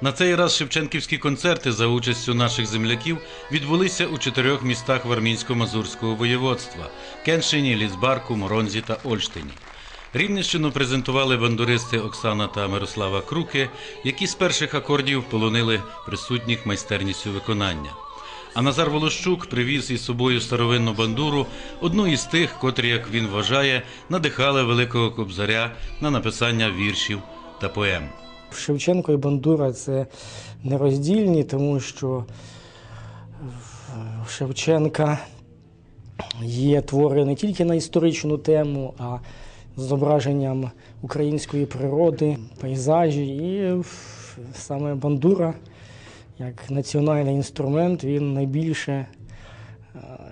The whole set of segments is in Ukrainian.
На цей раз Шевченківські концерти за участю наших земляків відбулися у чотирьох містах Вармінсько-Мазурського воєводства Кеншині, Лісбарку, Моронзі та Ольштині. Рівненщину презентували бандуристи Оксана та Мирослава Круки, які з перших акордів полонили присутніх майстерністю виконання. А Назар Волощук привіз із собою старовинну бандуру, одну із тих, котрі, як він вважає, надихали великого кобзаря на написання віршів та поем. Шевченко і Бандура це нероздільні, тому що в Шевченка є твори не тільки на історичну тему, а зображенням української природи, пейзажі. І саме Бандура, як національний інструмент, він найбільше, е,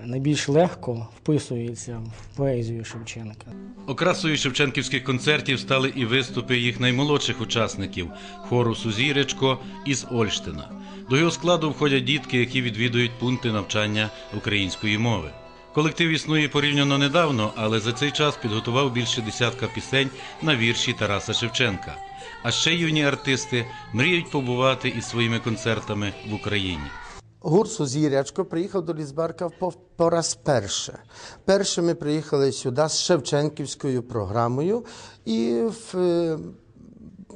найбільш легко вписується в поезію Шевченка. Окрасою шевченківських концертів стали і виступи їх наймолодших учасників хору Сузіречко із Ольштина. До його складу входять дітки, які відвідують пункти навчання української мови. Колектив існує порівняно недавно, але за цей час підготував більше десятка пісень на вірші Тараса Шевченка. А ще юні артисти мріють побувати із своїми концертами в Україні. Гурт Сузірячко приїхав до Лісбарка по, по раз перше. Перше ми приїхали сюди з Шевченківською програмою і в, е,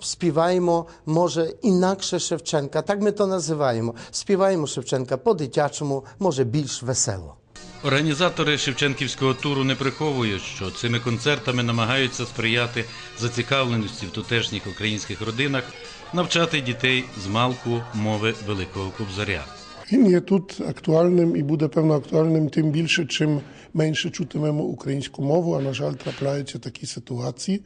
співаємо, може, інакше Шевченка. Так ми то називаємо. Співаємо Шевченка по-дитячому, може більш весело. Організатори Шевченківського туру не приховують, що цими концертами намагаються сприяти зацікавленості в тутешніх українських родинах навчати дітей з малку мови Великого Кобзаря. Він є тут актуальним і буде певно актуальним тим більше, чим менше чутимемо українську мову. А на жаль, трапляються такі ситуації.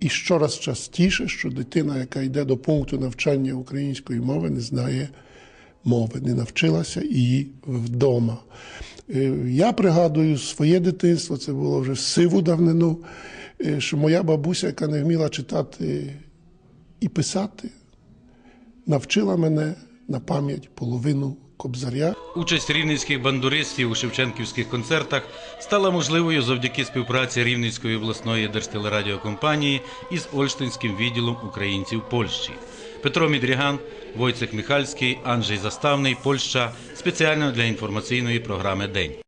І щораз частіше, що дитина, яка йде до пункту навчання української мови, не знає мови, не навчилася її вдома. Е, Я пригадую своє дитинство, це було вже сиву давнину, е, що моя бабуся, яка не вміла читати і писати, навчила мене на пам'ять половину кобзаря. Участь рівненських бандуристів у шевченківських концертах стала можливою завдяки співпраці Рівненської обласної держтелерадіокомпанії із Ольштинським відділом українців Польщі. Петро Мідріган, Войцех Михальський, Анджей Заставний, Польща спеціально для інформаційної програми День.